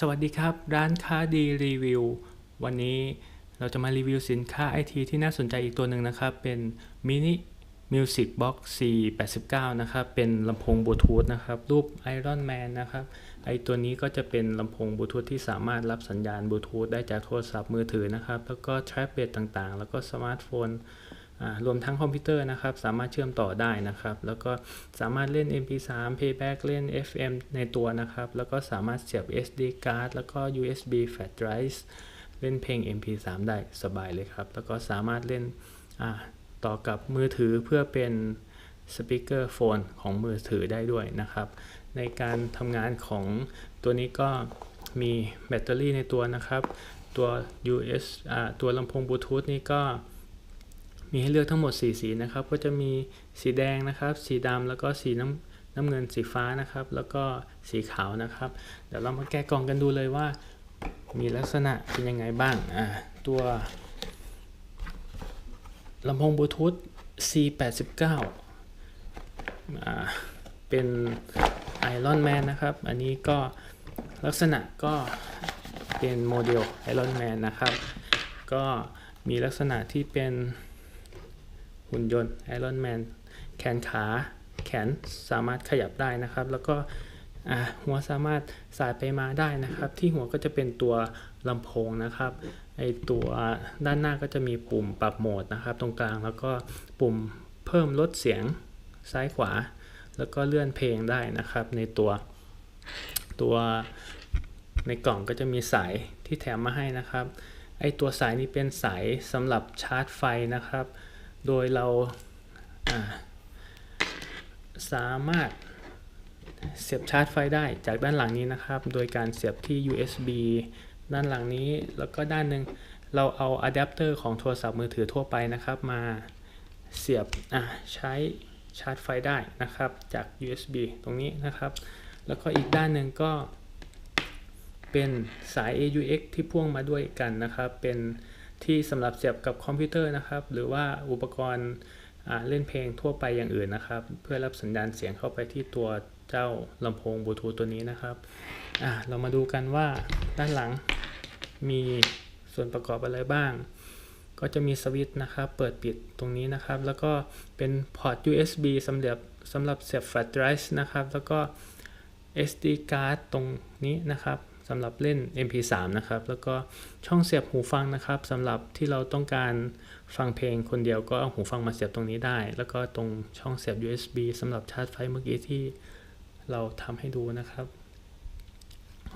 สวัสดีครับ ร้านค้าดีรีวิว วันนี้เราจะมารีวิวสินค้าไอทีที่น่าสนใจอีกตัวหนึ่งนะครับ เป็นมินิมิวสิกบ็อกซ์ C89 นะครับ เป็นลำโพงบลูทูธนะครับ รูปไอรอนแมนนะครับ ไอตัวนี้ก็จะเป็นลำโพงบลูทูธที่สามารถรับสัญญาณบลูทูธได้จากโทรศัพท์มือถือนะครับ แล้วก็แท็บเล็ตต่างๆ แล้วก็สมาร์ทโฟน รวมทั้งคอมพิวเตอร์นะครับ สามารถเชื่อมต่อได้นะครับ แล้วก็สามารถเล่น MP3 Playback เล่น FM ในตัวนะครับ แล้วก็สามารถเสียบ SD card แล้วก็ USB flash drive เล่นเพลง MP3 ได้สบายเลยครับ แล้วก็สามารถเล่นต่อกับมือถือเพื่อเป็นสปีกเกอร์โฟนของมือถือได้ด้วยนะครับ ในการทำงานของตัวนี้ก็มีแบตเตอรี่ในตัวนะครับ ตัว US อ่าตัวลำโพงบลูทูธนี่ก็ มีให้เลือกทั้งหมด 4 สีนะครับ ก็จะมีสีแดงนะครับ สีดำแล้วก็สีน้ำน้ำเงินสีฟ้านะครับ แล้วก็สีขาวนะครับ เดี๋ยวเรามาแกะกล่องกันดูเลยว่า มีลักษณะเป็นยังไงบ้างอ่าตัวลำโพงบลูทูธ C89 อ่าเป็น Iron Man นะครับ อันนี้ก็ลักษณะก็เป็นโมเดล Iron Man นะครับ ก็มีลักษณะที่เป็น หุ่นยนต์ไอรอนแมนแขนขาแขนสามารถขยับได้นะครับ แล้วก็หัวสามารถสายไปมาได้นะครับ ที่หัวก็จะเป็นตัวลำโพงนะครับไอตัวด้านหน้าก็จะมีปุ่มปรับโหมดนะครับ ตรงกลางแล้วก็ปุ่มเพิ่มลดเสียงซ้ายขวา แล้วก็เลื่อนเพลงได้นะครับ ในตัวตัวในกล่องก็จะมีสายที่แถมมาให้นะครับไอตัวสายนี้เป็นสายสำหรับชาร์จไฟนะครับ โดยเราสามารถเสียบชาร์จไฟได้จากด้านหลังนี้นะครับ โดยการเสียบที่ USB ด้านหลังนี้แล้วก็ด้านหนึ่งเราเอาอะแดปเตอร์ของโทรศัพท์มือถือทั่วไปนะครับ มาเสียบใช้ชาร์จไฟได้นะครับ จาก USB ตรงนี้นะครับ แล้วก็อีกด้านหนึ่งก็เป็นสาย AUX ที่พ่วงมาด้วยกันนะครับ เป็น ที่สำหรับเสียบกับคอมพิวเตอร์นะครับ หรือว่าอุปกรณ์เล่นเพลงทั่วไปอย่างอื่นนะครับ เพื่อรับสัญญาณเสียงเข้าไปที่ตัวเจ้าลำโพงบลูทูธตัวนี้นะครับอ่าเรามาดูกันว่าด้านหลังมีส่วนประกอบอะไรบ้าง ก็จะมีสวิตช์นะครับ เปิดปิดตรงนี้นะครับ แล้วก็เป็นพอร์ต USB สำหรับสำหรับเสียบแฟลชไดรฟ์นะครับ แล้วก็ SD card ตรงนี้นะครับ สำหรับเล่น MP3 นะครับ แล้วก็ช่องเสียบหูฟังนะครับสำหรับที่เราต้องการฟังเพลงคนเดียวก็เอาหูฟังมาเสียบตรงนี้ได้ แล้วก็ตรงช่องเสียบ USB สำหรับชาร์จไฟเมื่อกี้ที่เราทำให้ดูนะครับ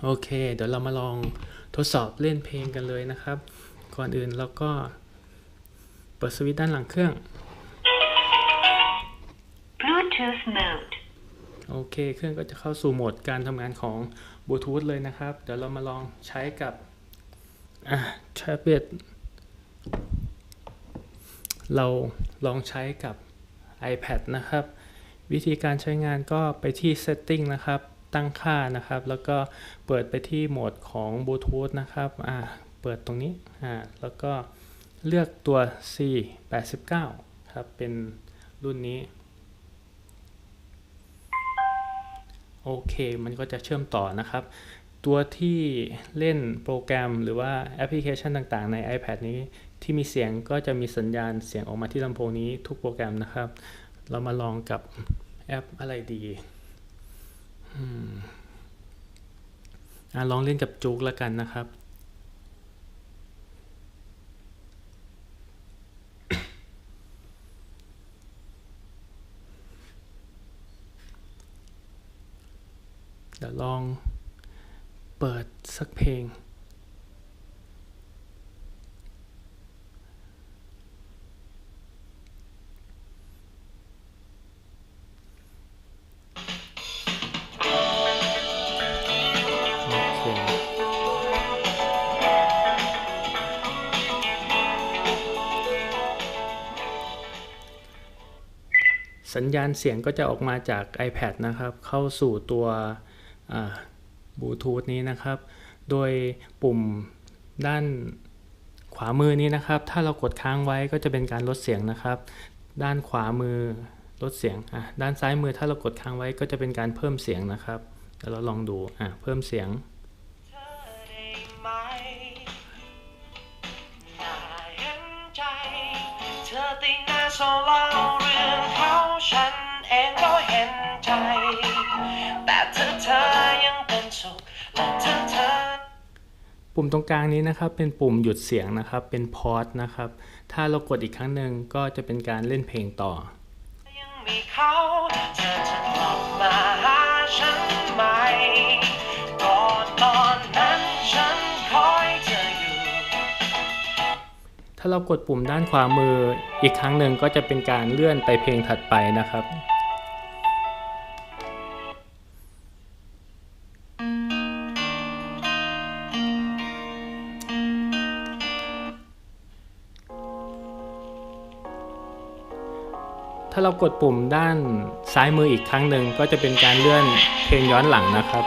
โอเค เดี๋ยวเรามาลองทดสอบเล่นเพลงกันเลยนะครับ ก่อนอื่นเราก็เปิดสวิตช์ด้านหลังเครื่อง Bluetooth mode. โอเค เครื่องก็จะเข้าสู่โหมดการทำงานของบลูทูธเลยนะครับ เดี๋ยวเรามาลองใช้กับแท็บเล็ตเราลองใช้กับ iPad นะครับ วิธีการใช้งานก็ไปที่ Setting นะครับ ตั้งค่านะครับ แล้วก็เปิดไปที่โหมดของบลูทูธนะครับอ่าเปิดตรงนี้อ่าแล้วก็เลือกตัว C89 ครับ เป็นรุ่นนี้ โอเค มันก็จะเชื่อมต่อนะครับ ตัวที่เล่นโปรแกรมหรือว่าแอปพลิเคชันต่างๆ ใน iPad นี้ที่มีเสียงก็จะมีสัญญาณเสียงออกมาที่ลำโพงนี้ทุกโปรแกรมนะครับ เรามาลองกับแอปอะไรดีอืมอะลองเล่นกับจุกแล้วกันนะครับ เดี๋ยวลองเปิด สักเพลง สัญญาณเสียงก็จะออกมาจาก iPad นะครับ เข้าสู่ตัวบลูทูธนี้นะครับ โดยปุ่มด้านขวามือนี้นะครับ ถ้าเรากดค้างไว้ก็จะเป็นการลดเสียงนะครับ ด้านขวามือลดเสียงอะด้านซ้ายมือถ้าเรากดค้างไว้ก็จะเป็นการเพิ่มเสียงนะครับเดี๋ยวเราลองดูอะเพิ่มเสียงเธอติงหน้าโซล ปุ่มตรงกลางนี้นะครับเป็นปุ่มหยุดเสียงนะครับ เป็นพอ s นะครับ ถ้าเรากดอีกครั้งหนึ่งก็จะเป็นการเล่นเพลงต่อถ้าเรากดปุ่มด้านขวามืออีกครั้งหนึ่งก็จะเป็นการเลื่อนไปเพลงถัดไปนะครับ ถ้าเรากดปุ่มด้านซ้ายมืออีกครั้งหนึ่งก็จะเป็นการเลื่อนเพลงย้อนหลังนะครับ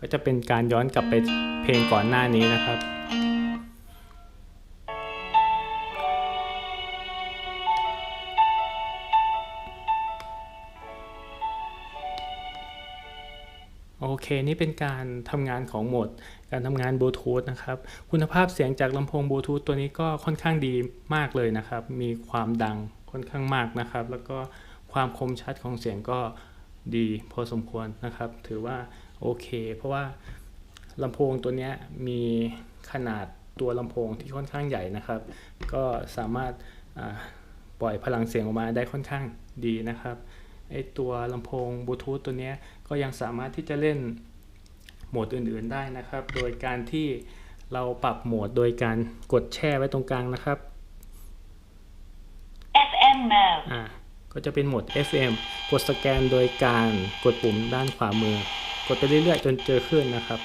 ก็จะเป็นการย้อนกลับไปเพลงก่อนหน้านี้นะครับโอเค นี่เป็นการทำงานของโหมด การทำงานบลูทูธนะครับ คุณภาพเสียงจากลำโพงบลูทูธตัวนี้ก็ค่อนข้างดีมากเลยนะครับ มีความดัง ค่อนข้างมากนะครับ แล้วก็ความคมชัดของเสียงก็ดีพอสมควรนะครับ ถือว่าโอเค เพราะว่าลำโพงตัวนี้มีขนาดตัวลำโพงที่ค่อนข้างใหญ่นะครับ ก็สามารถปล่อยพลังเสียงออกมาได้ค่อนข้างดีนะครับไอตัวลำโพงบลูทูธตัวนี้ก็ยังสามารถที่จะเล่นโหมดอื่นๆได้นะครับ โดยการที่เราปรับโหมดโดยการกดแช่ไว้ตรงกลางนะครับ FM mode. อ่าก็จะเป็นโหมด FM กดสแกนโดยการกดปุ่มด้านขวามือ กดไปเรื่อยๆ จนเจอคลื่นนะครับ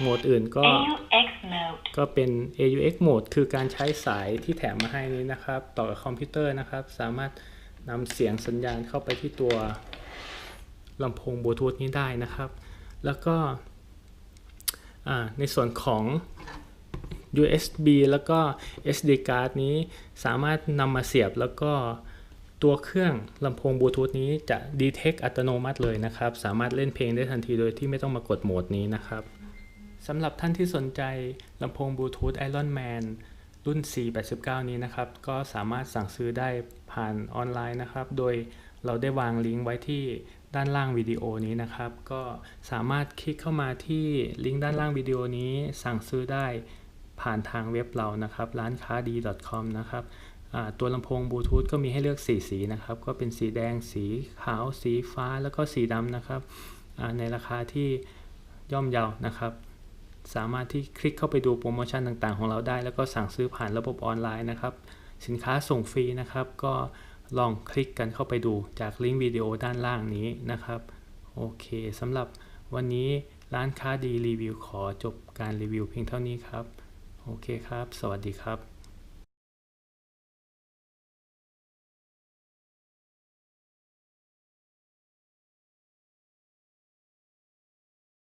โหมดอื่นก็ AUX mode. ก็เป็น AUX mode คือการใช้สายที่แถมมาให้นี้นะครับ ต่อกับคอมพิวเตอร์นะครับ สามารถนำเสียงสัญญาณเข้าไปที่ตัวลำโพงบลูทูธนี้ได้นะครับ แล้วก็อ่าในส่วนของ USB แล้วก็ SD card นี้สามารถนำมาเสียบแล้วก็ตัวเครื่องลำโพงบลูทูธนี้จะ detect อัตโนมัติเลยนะครับ สามารถเล่นเพลงได้ทันทีโดยที่ไม่ต้องมากดโหมดนี้นะครับสำหรับท่านที่สนใจลำโพงบลูทูธ Iron Man รุ่น489 นี้นะครับ ก็สามารถสั่งซื้อได้ผ่านออนไลน์นะครับ โดยเราได้วางลิงก์ไว้ที่ด้านล่างวิดีโอนี้นะครับ ก็สามารถคลิกเข้ามาที่ลิงก์ด้านล่างวิดีโอนี้สั่งซื้อได้ ผ่านทางเว็บเรานะครับ ร้านค้าดี .com นะครับตัวลำโพงบลูทูธก็มีให้เลือก 4 สีนะครับ ก็เป็นสีแดง สีขาว สีฟ้า แล้วก็สีดำนะครับ ในราคาที่ย่อมเยานะครับ สามารถที่คลิกเข้าไปดูโปรโมชั่นต่างๆ ของเราได้ แล้วก็สั่งซื้อผ่านระบบออนไลน์นะครับ สินค้าส่งฟรีนะครับ ก็ลองคลิกกันเข้าไปดูจากลิงก์วิดีโอด้านล่างนี้นะครับ โอเคสำหรับวันนี้ร้านค้าดีรีวิวขอจบการรีวิวเพียงเท่านี้ครับ โอเคครับ สวัสดีครับ